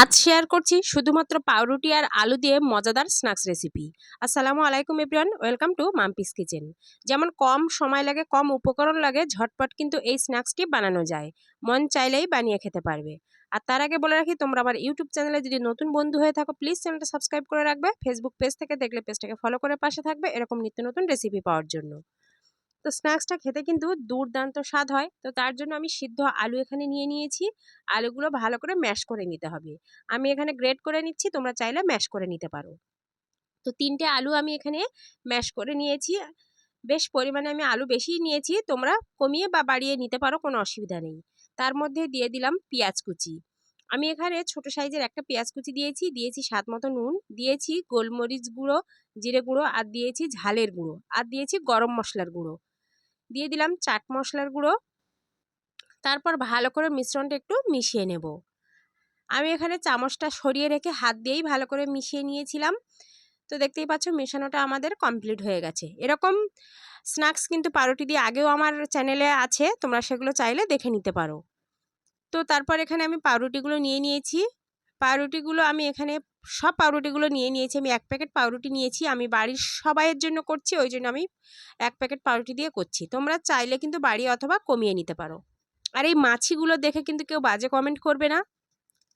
আজ শেয়ার করছি শুধুমাত্র পাউরুটি আর আলু দিয়ে মজাদার স্ন্যাক্স রেসিপি আসসালামু আলাইকুম everyone welcome to Mampi's kitchen যেমন কম সময় লাগে, কম উপকরণ লাগে, ঝটপট কিন্তু এই স্ন্যাক্সটি বানানো যায়। মন চাইলেই বানিয়ে খেতে পারবে। আর তার আগে বলে রাখি, তোমরা আমার ইউটিউব চ্যানেলে যদি নতুন বন্ধু হয়ে থাকো প্লিজ চ্যানেলটা সাবস্ক্রাইব করে রাখবে। ফেসবুক পেজ থেকে দেখলে পেজটাকে ফলো করে পাশে থাকবে, এরকম নিত্য নতুন রেসিপি পাওয়ার জন্য। তো স্ন্যাক্সটা খেতে কিন্তু দুর্দান্ত স্বাদ হয়। তো তার জন্য আমি সিদ্ধ আলু এখানে নিয়ে নিয়েছি। আলুগুলো ভালো করে ম্যাশ করে নিতে হবে। আমি এখানে গ্রেট করে নিচ্ছি, তোমরা চাইলে ম্যাশ করে নিতে পারো। তো তিনটে আলু আমি এখানে ম্যাশ করে নিয়েছি। বেশ পরিমাণে আমি আলু বেশি নিয়েছি, তোমরা কমিয়ে বা বাড়িয়ে নিতে পারো, কোনো অসুবিধা নেই। তার মধ্যে দিয়ে দিলাম পেঁয়াজ কুচি। আমি এখানে ছোট সাইজের একটা পেঁয়াজ কুচি দিয়েছি দিয়েছি স্বাদ মতো নুন, দিয়েছি গোলমরিচ গুঁড়ো, জিরে গুঁড়ো, আর দিয়েছি ঝালের গুঁড়ো, আর দিয়েছি গরম মশলার গুঁড়ো। দিয়ে দিলাম চাট মশলার গুঁড়ো। তারপর ভালো করে মিশ্রণটা একটু মিশিয়ে নেব। আমি এখানে চামচটা সরিয়ে রেখে হাত দিয়েই ভালো করে মিশিয়ে নিয়েছিলাম। তো দেখতেই পাচ্ছ মেশানোটা আমাদের কমপ্লিট হয়ে গেছে। এরকম স্ন্যাক্স কিন্তু পাউরুটি দিয়ে আগেও আমার চ্যানেলে আছে, তোমরা সেগুলো চাইলে দেখে নিতে পারো। তো তারপর এখানে আমি পাউরুটিগুলো নিয়ে নিয়েছি। পাউরুটিগুলো আমি এখানে সব পাউরুটিগুলো নিয়ে নিয়েছি। আমি এক প্যাকেট পাউরুটি নিয়েছি। আমি বাড়ির সবাইয়ের জন্য করছি, ওই জন্য আমি এক প্যাকেট পাউরুটি দিয়ে করছি। তোমরা চাইলে কিন্তু বাড়ি অথবা কমিয়ে নিতে পারো। আর এই মাছিগুলো দেখে কিন্তু কেউ বাজে কমেন্ট করবে না।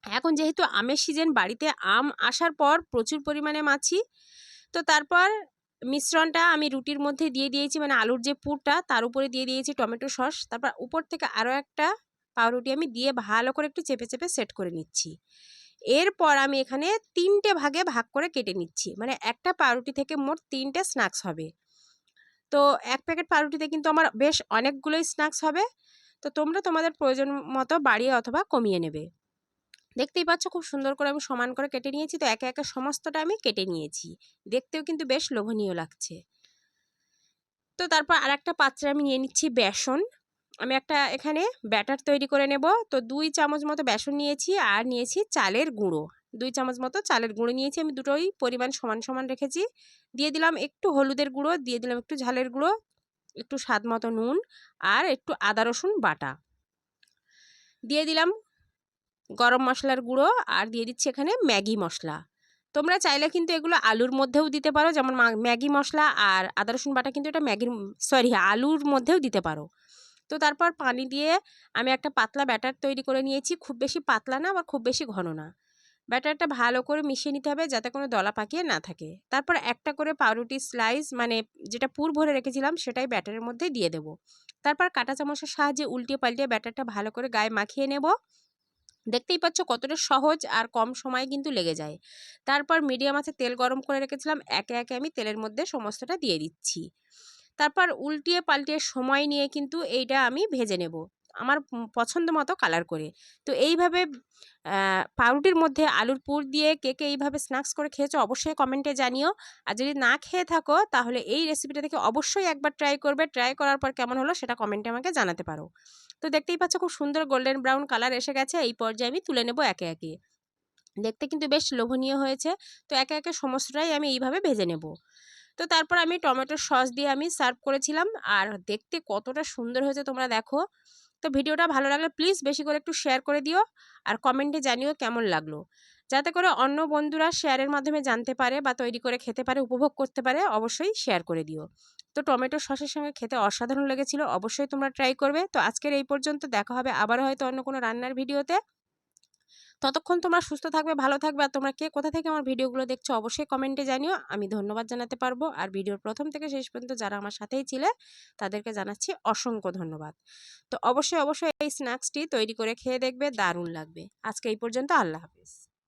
এখন যেহেতু আমের সিজন বাড়িতে আম আসার পর প্রচুর পরিমাণে মাছি। তো তারপর মিশ্রণটা আমি রুটির মধ্যে দিয়ে দিয়েছি মানে আলুর যে পুরটা তার উপরে দিয়ে দিয়েছি টমেটো সস। তারপর উপর থেকে আরও একটা পাউরুটি আমি দিয়ে ভালো করে একটু চেপে চেপে সেট করে নিচ্ছি। এরপর আমি এখানে তিনটে ভাগে ভাগ করে কেটে নিচ্ছি। মানে একটা পাউরুটি থেকে মোট তিনটে স্ন্যাক্স হবে। তো এক প্যাকেট পাউরুটিতে কিন্তু আমার বেশ অনেকগুলোই স্ন্যাক্স হবে। তো তোমরা তোমাদের প্রয়োজন মতো বাড়িয়ে অথবা কমিয়ে নেবে। দেখতেই পাচ্ছ খুব সুন্দর করে আমি সমান করে কেটে নিয়েছি। তো একে একে সমস্তটা আমি কেটে নিয়েছি। দেখতেও কিন্তু বেশ লোভনীয় লাগছে। তো তারপর আর একটা পাত্রে আমি নিয়ে নিচ্ছি বেসন। আমি একটা এখানে ব্যাটার তৈরি করে নেব। তো দুই চামচ মতো বেসন নিয়েছি আর নিয়েছি চালের গুঁড়ো। দুই চামচ মতো চালের গুঁড়ো নিয়েছি, আমি দুটোই পরিমাণ সমান সমান রেখেছি। দিয়ে দিলাম একটু হলুদের গুঁড়ো, দিয়ে দিলাম একটু ঝালের গুঁড়ো, একটু স্বাদ মতো নুন আর একটু আদা, রসুন বাটা। দিয়ে দিলাম গরম মশলার গুঁড়ো আর দিয়ে দিচ্ছি এখানে ম্যাগি মশলা। তোমরা চাইলে কিন্তু এগুলো আলুর মধ্যেও দিতে পারো, যেমন ম্যাগি মশলা আর আদা, রসুন বাটা কিন্তু এটা ম্যাগির, সরি, আলুর মধ্যেও দিতে পারো। তো তারপর পানি দিয়ে আমি একটা পাতলা ব্যাটার তৈরি করে নিয়েছি। খুব বেশি পাতলা না বা খুব বেশি ঘন না। ব্যাটারটা ভালো করে মিশিয়ে নিতে হবে যাতে কোনো দলা পাকিয়ে না থাকে। তারপর একটা করে পাউরুটি স্লাইস মানে যেটা পুর ভরে রেখেছিলাম সেটাই ব্যাটারের মধ্যে দিয়ে দেবো। তারপর কাঁটা চামচের সাহায্যে উল্টিয়ে পাল্টিয়ে ব্যাটারটা ভালো করে গায়ে মাখিয়ে নেব। দেখতেই পাচ্ছ কতটা সহজ আর কম সময় কিন্তু লেগে যায়। তারপর মিডিয়াম আছে তেল গরম করে রেখেছিলাম। একে একে আমি তেলের মধ্যে সমস্তটা দিয়ে দিচ্ছি। তারপর উল্টিয়ে পাল্টিয়ে সময় নিয়ে কিন্তু এইটা আমি ভেজে নেব। আমার পছন্দ মতো কালার করে। তো এইভাবে পাউরুটির মধ্যে আলুর পুর দিয়ে কে কে এইভাবে স্ন্যাক্স করে খেয়েছো অবশ্যই কমেন্টে জানিও। আর যদি না খেয়ে থাকো, তাহলে এই রেসিপিটা থেকে অবশ্যই একবার ট্রাই করবে। ট্রাই করার পর কেমন হলো সেটা কমেন্টে আমাকে জানাতে পারো। তো দেখতেই পাচ্ছ খুব সুন্দর গোল্ডেন ব্রাউন কালার এসে গেছে। এই পর্যায়ে আমি তুলে নেব একে একে। দেখতে কিন্তু বেশ লোভনীয় হয়েছে। তো একে একে সমস্তটাই আমি এইভাবে ভেজে নেব। তো তারপর আমি টমেটোর সস দিয়ে আমি সার্ভ করেছিলাম। আর দেখতে কতটা সুন্দর হয়েছে তোমরা দেখো। তো ভিডিওটা ভালো লাগলে প্লিজ বেশি করে একটু শেয়ার করে দিও। আর কমেন্টে জানিও কেমন লাগল। যাতে করে অন্য বন্ধুরা শেয়ারের মাধ্যমে জানতে পারে বা তৈরি করে খেতে পারে, উপভোগ করতে পারে, অবশ্যই শেয়ার করে দিও। তো টমেটো সসের সঙ্গে খেতে অসাধারণ লেগেছিল, অবশ্যই তোমরা ট্রাই করবে। তো আজকের এই পর্যন্ত দেখা হবে আবার হয়তো অন্য কোনো রান্নার ভিডিওতে ততক্ষণ তোমরা সুস্থ থাকবে, ভালো থাকবে আর তোমরা কে কোথা থেকে আমার ভিডিওগুলো দেখছ অবশ্যই কমেন্টে জানিও। আমি ধন্যবাদ জানাতে পারব। আর ভিডিওর প্রথম থেকে শেষ পর্যন্ত যারা আমার সাথেই ছিলে, তাদেরকে জানাচ্ছি অসংখ্য ধন্যবাদ। তো অবশ্যই অবশ্যই এই স্ন্যাক্সটি তৈরি করে খেয়ে দেখবে, দারুণ লাগবে। আজকে এই পর্যন্ত আল্লাহ হাফিজ।